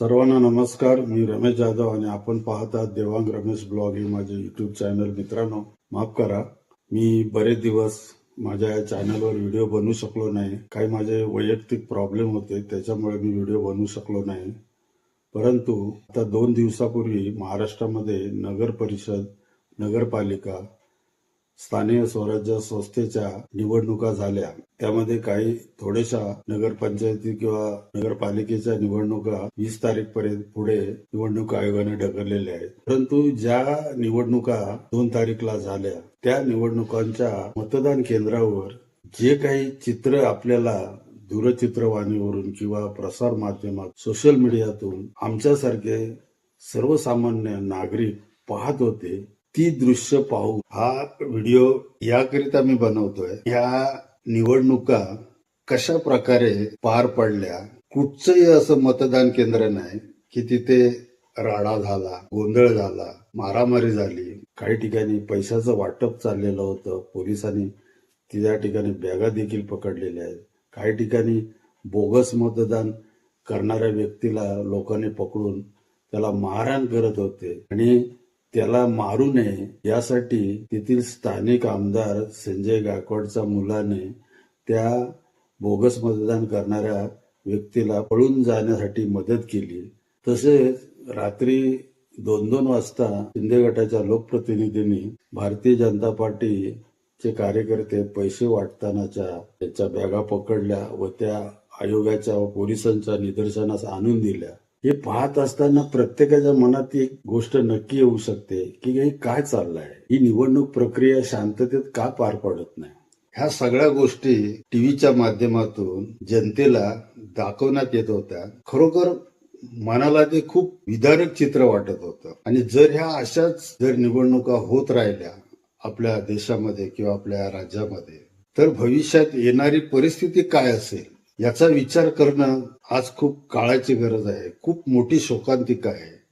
सर्वांना नमस्कार. मी रमेश जाधव आणि आपण पाहतात देवांग रमेश ब्लॉग हे माझे युट्यूब चॅनल मित्रांनो माफ करा. मी बरेच दिवस माझ्या या चॅनलवर व्हिडिओ बनवू शकलो नाही. काही माझे वैयक्तिक प्रॉब्लेम होते त्याच्यामुळे मी व्हिडिओ बनवू शकलो नाही. परंतु आता दोन दिवसापूर्वी महाराष्ट्रामध्ये नगर परिषद नगरपालिका स्थानीय स्वराज्य संस्थेच्या निवडणुका झाल्या. त्यामध्ये काही थोड्याशा नगरपंचायती किंवा नगरपालिकेच्या निवडणुका वीस तारीख पर्यंत पुढे निवडणूक आयोगाने ढकललेल्या आहेत. परंतु ज्या निवडणुका दोन तारीखला झाल्या त्या निवडणुकांच्या मतदान केंद्रावर जे काही चित्र आपल्याला दूरचित्रवाणीवरून किंवा प्रसार माध्यमात सोशल मीडियातून आमच्यासारखे सर्वसामान्य नागरिक पाहत होते ती दृश्य पाहू. हा व्हिडिओ याकरिता मी बनवतोय. या निवडणुका कशा प्रकारे पार पडल्या? कुठचंही असं मतदान केंद्र नाही की तिथे राडा झाला गोंधळ झाला मारामारी झाली. काही ठिकाणी पैशाचं वाटप चाललेलं होतं. पोलिसांनी त्या ठिकाणी बॅगा देखील पकडलेल्या आहेत. काही ठिकाणी बोगस मतदान करणाऱ्या व्यक्तीला लोकांनी पकडून त्याला मारहाण करत होते. आणि त्याला मारू नये यासाठी तेथील स्थानिक आमदार संजय गायकवाडच्या मुलाने त्या बोगस मतदान करणाऱ्या व्यक्तीला पळून जाण्यासाठी मदत केली. तसेच रात्री दोन दोन वाजता शिंदे गटाच्या लोकप्रतिनिधींनी भारतीय जनता पार्टीचे कार्यकर्ते पैसे वाटतानाच्या त्याच्या बॅगा पकडल्या व त्या आयोगाच्या व पोलिसांच्या निदर्शनास आणून दिल्या. हे पाहत असताना प्रत्येकाच्या मनात एक गोष्ट नक्की येऊ शकते की हे काय चाललंय? ही निवडणूक प्रक्रिया शांततेत का पार पडत नाही? ह्या सगळ्या गोष्टी टीव्हीच्या माध्यमातून जनतेला दाखवण्यात येत होत्या. खरोखर मनाला ते खूप विदारक चित्र वाटत होतं. आणि जर ह्या अशाच जर निवडणुका होत राहिल्या आपल्या देशामध्ये किंवा आपल्या राज्यामध्ये तर भविष्यात येणारी परिस्थिती काय असेल? याचा विचार करणं आज खूप काळाची गरज आहे. खूप मोठी शोकांतिका आहे.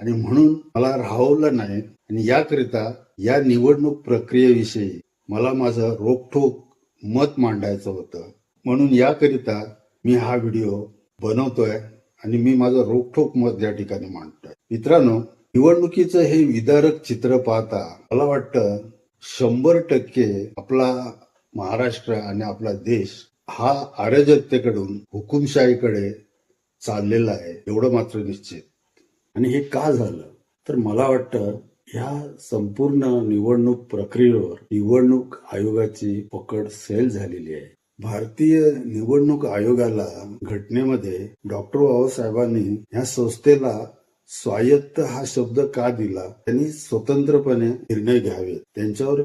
आणि म्हणून मला राहवलं नाही. आणि याकरिता या निवडणूक प्रक्रियेविषयी मला माझं रोखठोक मत मांडायचं होतं. म्हणून याकरिता मी हा व्हिडिओ बनवतोय आणि मी माझं रोखठोक मत या ठिकाणी मांडतोय. मित्रांनो निवडणुकीचं हे विदारक चित्र पाहता मला वाटतं शंभर टक्के आपला महाराष्ट्र आणि आपला देश हा अराजकतेकडून हुकुमशाहीकडे चाललेला आहे एवढं मात्र निश्चित. आणि हे का झालं? तर मला वाटतं ह्या संपूर्ण निवडणूक प्रक्रियेवर निवडणूक आयोगाची पकड सेल झालेली आहे. भारतीय निवडणूक आयोगाला घटनेमध्ये डॉक्टर बाबासाहेबांनी ह्या संस्थेला स्वायत्त हा शब्द का दिला? त्यांनी स्वतंत्रपणे निर्णय घ्यावेत. त्यांच्यावर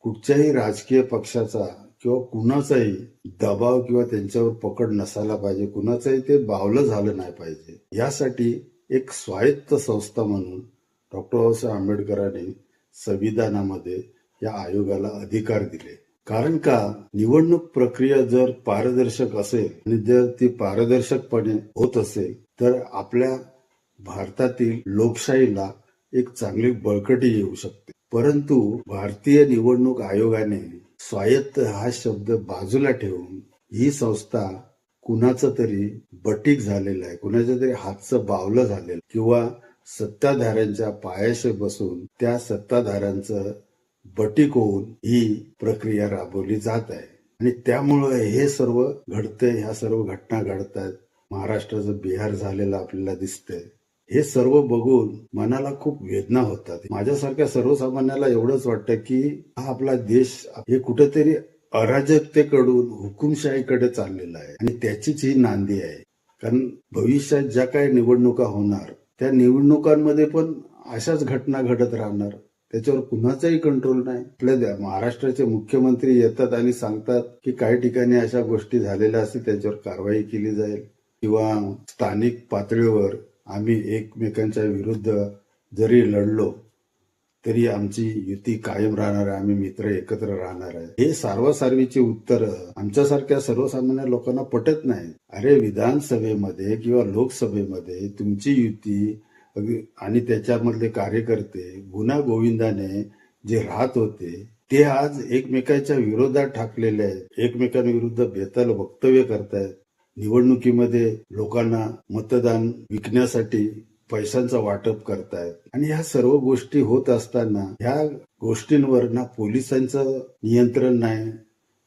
कुठच्याही राजकीय पक्षाचा किंवा कुणाचाही दबाव किंवा त्यांच्यावर पकड नसायला पाहिजे कुणाचंही ते बावलं झालं नाही पाहिजे. यासाठी एक स्वायत्त संस्था म्हणून डॉक्टर बाबासाहेब आंबेडकरांनी संविधानामध्ये या आयोगाला अधिकार दिले. कारण का? निवडणूक प्रक्रिया जर पारदर्शक असेल आणि जर ती पारदर्शकपणे होत असेल तर आपल्या भारतातील लोकशाहीला एक चांगली बळकटी येऊ शकते. परंतु भारतीय निवडणूक आयोगाने स्वायत्त हा शब्द बाजूला ठेवून ही संस्था कुणाचं तरी बटीक झालेलं आहे कुणाच्या तरी हातचं बावलं झालेलं किंवा सत्ताधाऱ्यांच्या पायाशी बसून त्या सत्ताधाऱ्यांचं बटीक होऊन ही प्रक्रिया राबवली जात आहे. आणि त्यामुळं हे सर्व घडतंय ह्या सर्व घटना घडतात महाराष्ट्राचं बिहार झालेलं आपल्याला दिसतंय. हे सर्व बघून मनाला खूप वेदना होतात. माझ्यासारख्या सर्वसामान्याला एवढंच वाटतं की हा आपला देश हे कुठेतरी अराजकतेकडून हुकुमशाहीकडे चाललेला आहे. आणि त्याचीच ही नांदी आहे. कारण भविष्यात ज्या काही निवडणुका होणार त्या निवडणुकांमध्ये पण अशाच घटना घडत राहणार. त्याच्यावर कुणाचाही कंट्रोल नाही. आपल्या महाराष्ट्राचे मुख्यमंत्री येतात आणि सांगतात की काही ठिकाणी अशा गोष्टी झालेल्या असतील त्याच्यावर कारवाई केली जाईल. किंवा स्थानिक पातळीवर आम्ही एकमेकांच्या विरुद्ध जरी लढलो तरी आमची युती कायम राहणार आहे. आम्ही मित्र एकत्र राहणार आहे. हे सार्वसार्वीची उत्तर आमच्यासारख्या सर्वसामान्य लोकांना पटत नाही. अरे विधानसभेमध्ये किंवा लोकसभेमध्ये तुमची युती आणि त्याच्यामधले कार्यकर्ते गुन्हा गोविंदाने जे राहत होते ते आज एकमेकांच्या विरोधात ठाकलेले आहेत. एकमेकांविरुद्ध बेताल वक्तव्य करतायत. निवडणुकीमध्ये लोकांना मतदान विकण्यासाठी पैशांचं वाटप करतायत. आणि ह्या सर्व गोष्टी होत असताना ह्या गोष्टींवर ना पोलिसांचं नियंत्रण नाही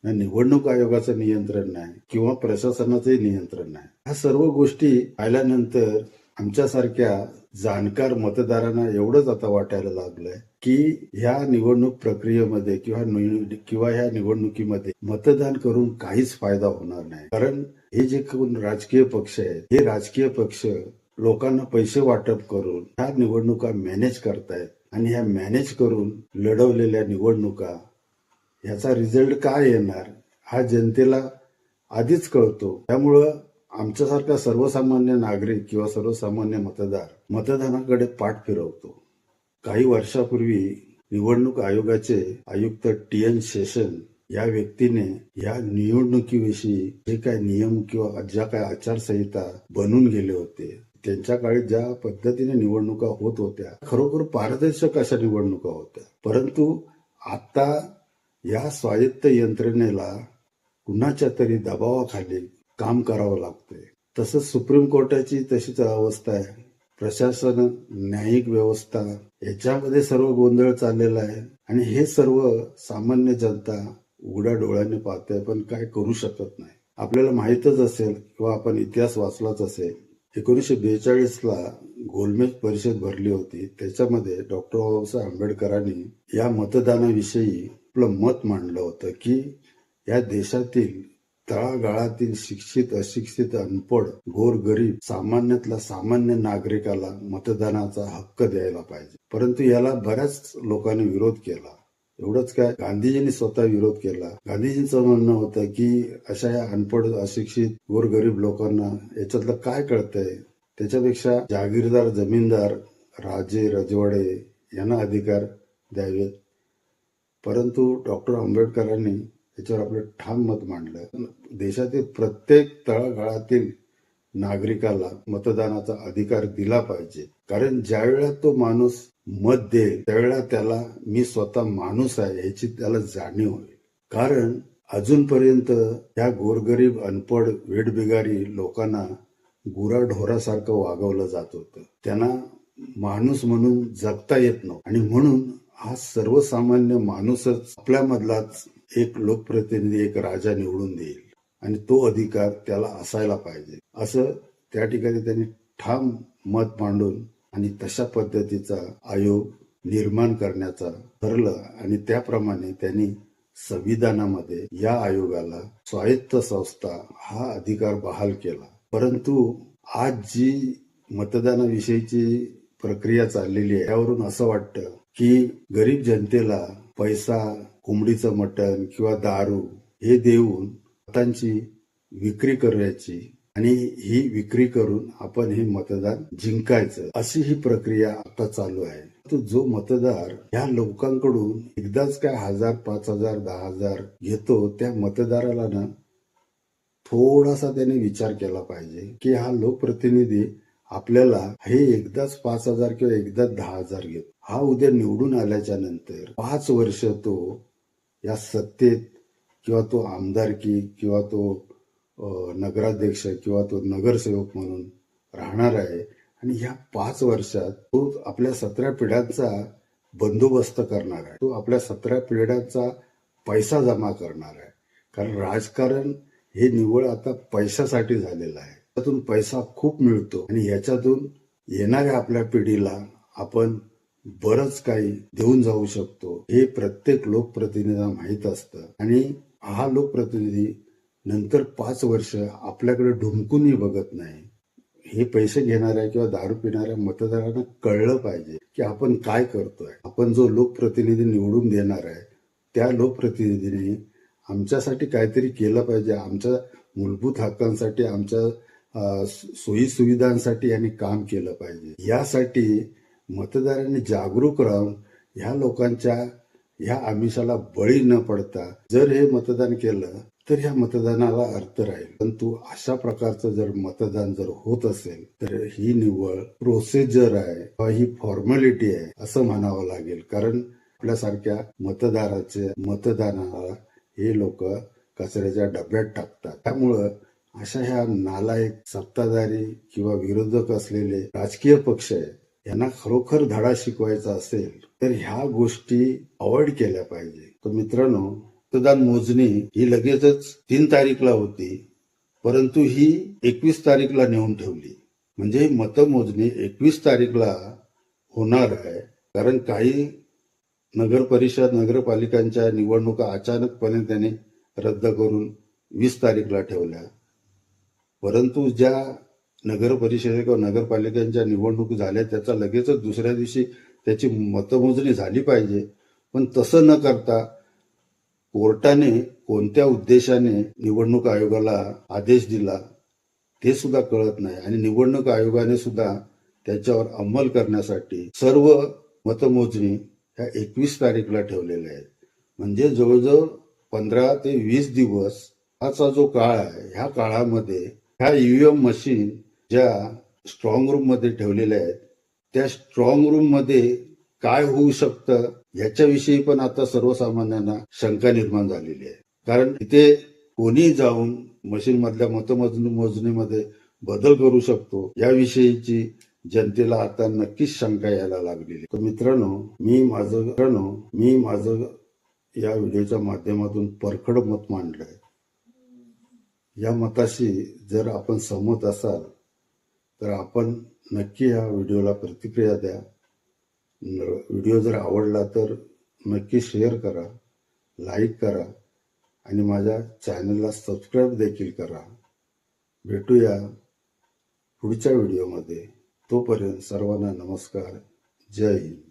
ना निवडणूक आयोगाचं नियंत्रण नाही किंवा प्रशासनाचंही नियंत्रण नाही. ह्या सर्व गोष्टी आल्यानंतर आमच्यासारख्या जाणकार मतदारांना एवढंच आता वाटायला लागलंय की ह्या निवडणूक प्रक्रियेमध्ये किंवा किंवा ह्या निवडणुकीमध्ये मतदान करून काहीच फायदा होणार नाही. कारण हे जे कोण राजकीय पक्ष आहेत हे राजकीय पक्ष लोकांना पैसे वाटप करून ह्या निवडणुका मॅनेज करतायत आणि ह्या मॅनेज करून लढवलेल्या निवडणुका ह्याचा रिझल्ट काय येणार हा जनतेला आधीच कळतो. त्यामुळं आमच्यासारखा सर्वसामान्य नागरिक किंवा सर्वसामान्य मतदार मतदानाकडे पाठ फिरवतो. काही वर्षापूर्वी निवडणूक आयोगाचे आयुक्त टी एन शेषन या व्यक्तीने या निवडणुकीविषयी जे काय नियम किंवा ज्या काय आचारसंहिता बनून गेले होते त्यांच्या काळी ज्या पद्धतीने निवडणुका होत होत्या खरोखर पारदर्शक अशा निवडणुका होत्या. परंतु आता या स्वायत्त यंत्रणेला कुणाच्या तरी दबावाखाली काम करावं लागतंय. तसंच सुप्रीम कोर्टाची तशीच अवस्था आहे. प्रशासन न्यायिक व्यवस्था याच्यामध्ये सर्व गोंधळ चाललेला आहे. आणि हे सर्व सामान्य जनता उघड्या डोळ्याने पाहते पण काय करू शकत नाही. आपल्याला माहीतच असेल किंवा आपण इतिहास वाचलाच असेल एकोणीसशे बेचाळीस ला गोलमेज परिषद भरली होती. त्याच्यामध्ये डॉक्टर बाबासाहेब आंबेडकरांनी या मतदानाविषयी आपलं मत मांडलं होतं की या देशातील तळागाळातील शिक्षित अशिक्षित अनपड गोरगरीब सामान्यातल्या सामान्य नागरिकाला मतदानाचा हक्क द्यायला पाहिजे. परंतु याला बऱ्याच लोकांनी विरोध केला. एवढंच काय? गांधीजींनी स्वतः विरोध केला. गांधीजींचं म्हणणं होतं की अशा या अनपड अशिक्षित गोरगरीब लोकांना याच्यातलं काय कळतंय? त्याच्यापेक्षा जागीरदार जमीनदार राजे रजवाडे यांना अधिकार द्यावेत. परंतु डॉक्टर आंबेडकरांनी याच्यावर आपलं ठाम मत मांडलं. देशातील प्रत्येक तळागाळातील नागरिकाला मतदानाचा अधिकार दिला पाहिजे. कारण ज्या वेळा तो माणूस मत दे त्यावेळेला त्याला मी स्वतः माणूस आहे याची त्याला जाणीव होईल. कारण अजूनपर्यंत या गोरगरीब अनपड वेठबिगारी लोकांना गुराढोरासारखं वागवलं जात होतं. त्यांना माणूस म्हणून जगता येत नव्हतं. आणि म्हणून हा सर्वसामान्य माणूसच आपल्यामधलाच एक लोकप्रतिनिधी एक राजा निवडून देईल. आणि तो अधिकार त्याला असायला पाहिजे. असं त्या ठिकाणी त्यांनी ठाम मत मांडून आणि तशा पद्धतीचा आयोग निर्माण करण्याचा ठरलं आणि त्याप्रमाणे त्यांनी संविधानामध्ये या आयोगाला स्वायत्त संस्था हा अधिकार बहाल केला. परंतु आज जी मतदानाविषयीची प्रक्रिया चाललेली आहे यावरून असं वाटतं की गरीब जनतेला पैसा कोंबडीचं मटण किंवा दारू हे देऊन मतांची विक्री करायची आणि ही विक्री करून आपण हे मतदान जिंकायचं अशी ही प्रक्रिया आता चालू आहे. तो जो मतदार या लोकांकडून एकदाच काय हजार पाच हजार दहा हजार घेतो त्या मतदाराला ना थोडासा त्याने विचार केला पाहिजे की हा लोकप्रतिनिधी आपल्याला हे एकदाच पाच हजार किंवा एकदाच दहा हजार घेतो. हा उद्या निवडून आल्याच्यानंतर पाच वर्ष तो या सत्तेत किंवा तो आमदारकी किंवा तो नगराध्यक्ष किंवा तो नगरसेवक म्हणून राहणार आहे. आणि ह्या पाच वर्षात तो आपल्या सतरा पिढ्यांचा बंदोबस्त करणार आहे. तो आपल्या सतरा पिढ्यांचा पैसा जमा करणार आहे. कारण राजकारण हे निव्वळ आता पैशासाठी झालेलं आहे. त्यातून पैसा खूप मिळतो. आणि याच्यातून येणाऱ्या आपल्या पिढीला आपण बरंच काही देऊन जाऊ शकतो. हे प्रत्येक लोकप्रतिनिधीला माहीत असतं. आणि हा लोकप्रतिनिधी नंतर पाच वर्ष आपल्याकडे ढुमकूनही बघत नाही. हे पैसे घेणाऱ्या किंवा दारू पिणाऱ्या मतदारांना कळलं पाहिजे की आपण काय करतोय. आपण जो लोकप्रतिनिधी निवडून देणार आहे त्या लोकप्रतिनिधीने आमच्यासाठी काहीतरी केलं पाहिजे. आमच्या मूलभूत हक्कांसाठी आमच्या सोयीसुविधांसाठी सोयी सुविधांसाठी यांनी काम केलं पाहिजे. यासाठी मतदारांनी जागरूक राहून ह्या लोकांच्या ह्या आमिषाला बळी न पडता जर हे मतदान केलं तर ह्या मतदानाला अर्थ राहील. परंतु अशा प्रकारचं जर मतदान जर होत असेल तर ही निव्वळ प्रोसिजर आहे किंवा ही फॉर्मॅलिटी आहे असं म्हणावं लागेल. कारण आपल्यासारख्या मतदाराचे मतदानाला हे लोक कचऱ्याच्या डब्यात टाकतात. त्यामुळं अशा ह्या नालायक सत्ताधारी किंवा विरोधक असलेले राजकीय पक्ष आहे यांना खरोखर धडा शिकवायचा असेल तर ह्या गोष्टी अवॉइड केल्या पाहिजे. तर मित्रांनो मतदान मोजणी ही लगेचच तीन तारीखला होती परंतु ही एकवीस तारीखला नेऊन ठेवली. म्हणजे मतमोजणी एकवीस तारीखला होणार आहे. कारण काही नगर परिषद नगरपालिकांच्या निवडणुका अचानकपणे त्यांनी रद्द करून वीस तारीखला ठेवल्या. परंतु ज्या नगर परिषदे किंवा नगरपालिकांच्या निवडणूक झाल्या त्याचा लगेचच दुसऱ्या दिवशी त्याची मतमोजणी झाली पाहिजे. पण तसं न करता कोर्टाने कोणत्या उद्देशाने निवडणूक आयोगाला आदेश दिला ते सुद्धा कळत नाही. आणि निवडणूक आयोगाने सुद्धा त्याच्यावर अंमल करण्यासाठी सर्व मतमोजणी ह्या एकवीस तारीखला ठेवलेल्या आहेत. म्हणजे जवळजवळ पंधरा ते वीस दिवस हाचा जो काळ आहे ह्या काळामध्ये ह्या ईव्हीएम मशीन ज्या स्ट्रॉंग रूममध्ये ठेवलेल्या आहेत त्या स्ट्रॉंग रूममध्ये काय होऊ शकतं याच्याविषयी पण आता सर्वसामान्यांना शंका निर्माण झालेली आहे. कारण इथे कोणी जाऊन मशीन मधल्या मतमोजणी मोजणीमध्ये बदल करू शकतो याविषयीची जनतेला आता नक्कीच शंका यायला लागलेली तर मित्रांनो मी माझं मित्रांनो मी माझं या व्हिडिओच्या माध्यमातून परखड मत मांडलंय. या मताशी जर आपण सहमत असाल तर आपण नक्की या व्हिडिओला प्रतिक्रिया द्या. व्हिडिओ जर आवडला तर नक्की शेअर करा लाईक करा आणि माझ्या चॅनलला सबस्क्राईब देखील करा. भेटूया पुढच्या व्हिडिओमध्ये तोपर्यंत सर्वांना नमस्कार. जय हिंद.